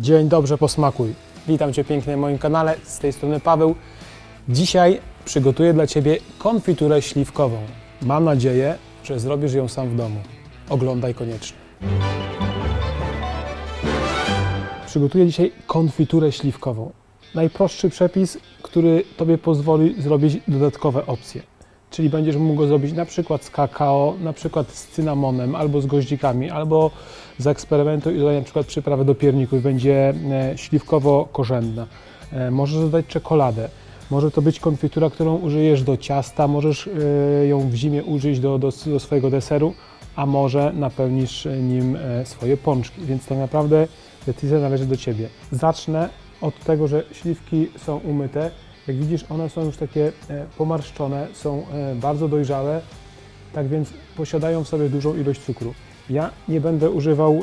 Dzień dobrze, posmakuj. Witam Cię pięknie na moim kanale, z tej strony Paweł. Dzisiaj przygotuję dla Ciebie konfiturę śliwkową. Mam nadzieję, że zrobisz ją sam w domu. Oglądaj koniecznie. Przygotuję dzisiaj konfiturę śliwkową. Najprostszy przepis, który Tobie pozwoli zrobić dodatkowe opcje. Czyli będziesz mógł go zrobić na przykład z kakao, na przykład z cynamonem, albo z goździkami, albo zaeksperymentuj i dodaj na przykład przyprawę do pierników. Będzie e, śliwkowo-korzenna. E, Możesz dodać czekoladę. Może to być konfitura, którą użyjesz do ciasta, możesz e, ją w zimie użyć do, do, do swojego deseru, a może napełnisz nim swoje pączki. Więc tak naprawdę decyzja należy do Ciebie. Zacznę od tego, że śliwki są umyte. Jak widzisz, one są już takie e, pomarszczone, są e, bardzo dojrzałe, tak więc posiadają w sobie dużą ilość cukru. Ja nie będę używał e,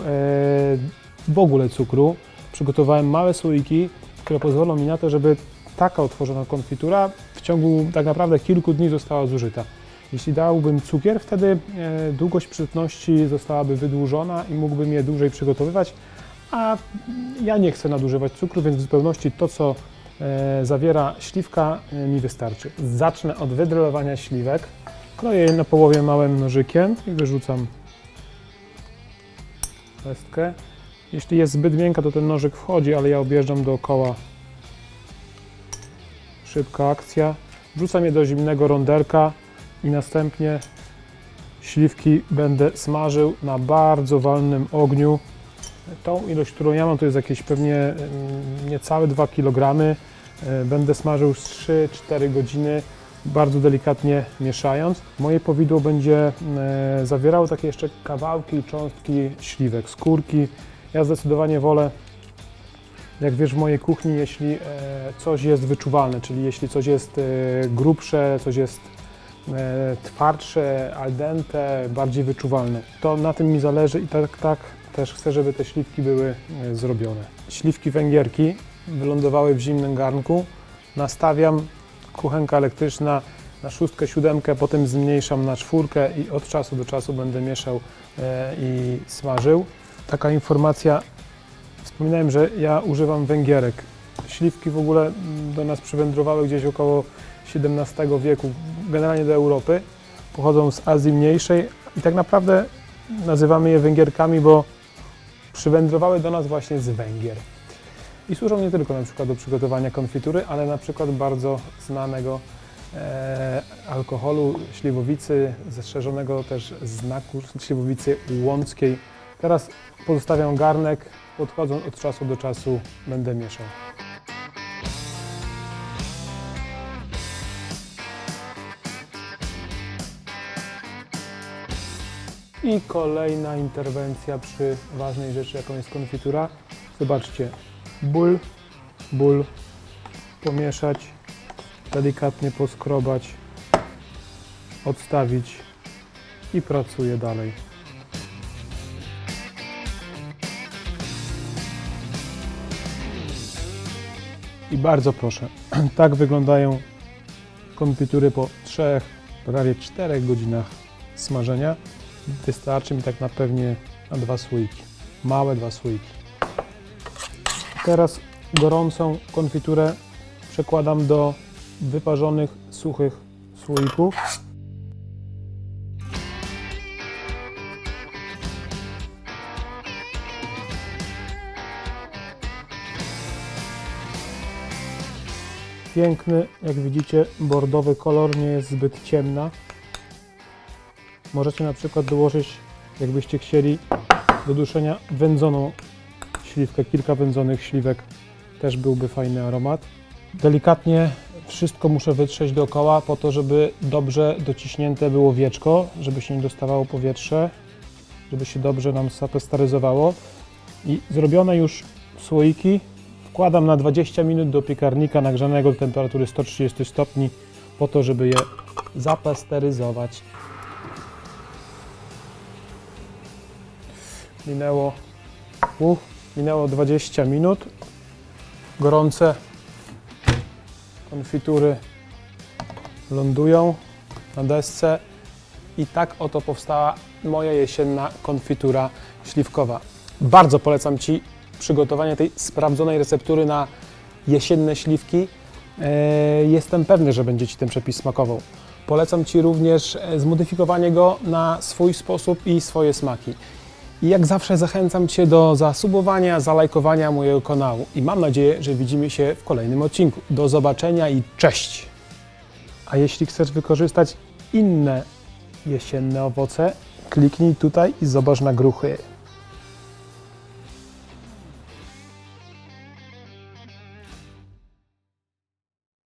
w ogóle cukru. Przygotowałem małe słoiki, które pozwolą mi na to, żeby taka otworzona konfitura w ciągu tak naprawdę kilku dni została zużyta. Jeśli dałbym cukier, wtedy długość przytności zostałaby wydłużona i mógłbym je dłużej przygotowywać, a ja nie chcę nadużywać cukru, więc w zupełności to, co zawiera śliwka, e, mi wystarczy. Zacznę od wydrylowania śliwek. Kroję je na połowie małym nożykiem i wyrzucam pestkę. Jeśli jest zbyt miękka, to ten nożyk wchodzi, ale ja objeżdżam dookoła. Szybka akcja. Wrzucam je do zimnego ronderka i następnie śliwki będę smażył na bardzo walnym ogniu. Tą ilość, którą ja mam, to jest jakieś pewnie niecałe 2 kg. E, Będę smażył z 3-4 godziny, bardzo delikatnie mieszając. Moje powidło będzie zawierało takie jeszcze kawałki cząstki śliwek, skórki. Ja zdecydowanie wolę, jak wiesz, w mojej kuchni, jeśli e, coś jest wyczuwalne, czyli jeśli coś jest e, grubsze, coś jest twardsze, al dente, bardziej wyczuwalne. To na tym mi zależy i tak, tak też chcę, żeby te śliwki były e, zrobione. Śliwki węgierki wylądowały w zimnym garnku. Nastawiam kuchenka elektryczna na szóstkę, siódemkę, potem zmniejszam na czwórkę i od czasu do czasu będę mieszał e, i smażył. Taka informacja, wspominałem, że ja używam węgierek. Śliwki w ogóle mm, do nas przywędrowały gdzieś około XVII wieku, generalnie do Europy. Pochodzą z Azji Mniejszej i tak naprawdę nazywamy je węgierkami, bo przywędrowały do nas właśnie z Węgier. I służą nie tylko na przykład do przygotowania konfitury, ale na przykład bardzo znanego e, alkoholu śliwowicy, zestrzeżonego też znaku śliwowicy łąckiej. Teraz pozostawiam garnek, podchodząc od czasu do czasu będę mieszał. I kolejna interwencja przy ważnej rzeczy, jaką jest konfitura. Zobaczcie, ból, ból, pomieszać, delikatnie poskrobać, odstawić i pracuję dalej. I bardzo proszę, tak wyglądają konfitury po 3, prawie 4 godzinach smażenia. Wystarczy mi tak na pewnie dwa słoiki. Małe dwa słoiki. Teraz gorącą konfiturę przekładam do wyparzonych, suchych słoików. Piękny, jak widzicie, bordowy kolor, nie jest zbyt ciemna. Możecie na przykład dołożyć, jakbyście chcieli, do duszenia wędzoną śliwkę, kilka wędzonych śliwek, też byłby fajny aromat. Delikatnie wszystko muszę wytrzeć dookoła po to, żeby dobrze dociśnięte było wieczko, żeby się nie dostawało powietrze, żeby się dobrze nam zapestaryzowało. I zrobione już słoiki wkładam na 20 minut do piekarnika nagrzanego do temperatury 130 stopni po to, żeby je zapesteryzować. Minęło, uh, minęło 20 minut. Gorące konfitury lądują na desce i tak oto powstała moja jesienna konfitura śliwkowa. Bardzo polecam Ci przygotowania tej sprawdzonej receptury na jesienne śliwki, e, jestem pewny, że będzie Ci ten przepis smakował. Polecam Ci również e, zmodyfikowanie go na swój sposób i swoje smaki. I jak zawsze zachęcam Cię do zasubowania, zalajkowania mojego kanału i mam nadzieję, że widzimy się w kolejnym odcinku. Do zobaczenia i cześć! A jeśli chcesz wykorzystać inne jesienne owoce, kliknij tutaj i zobacz na gruchy.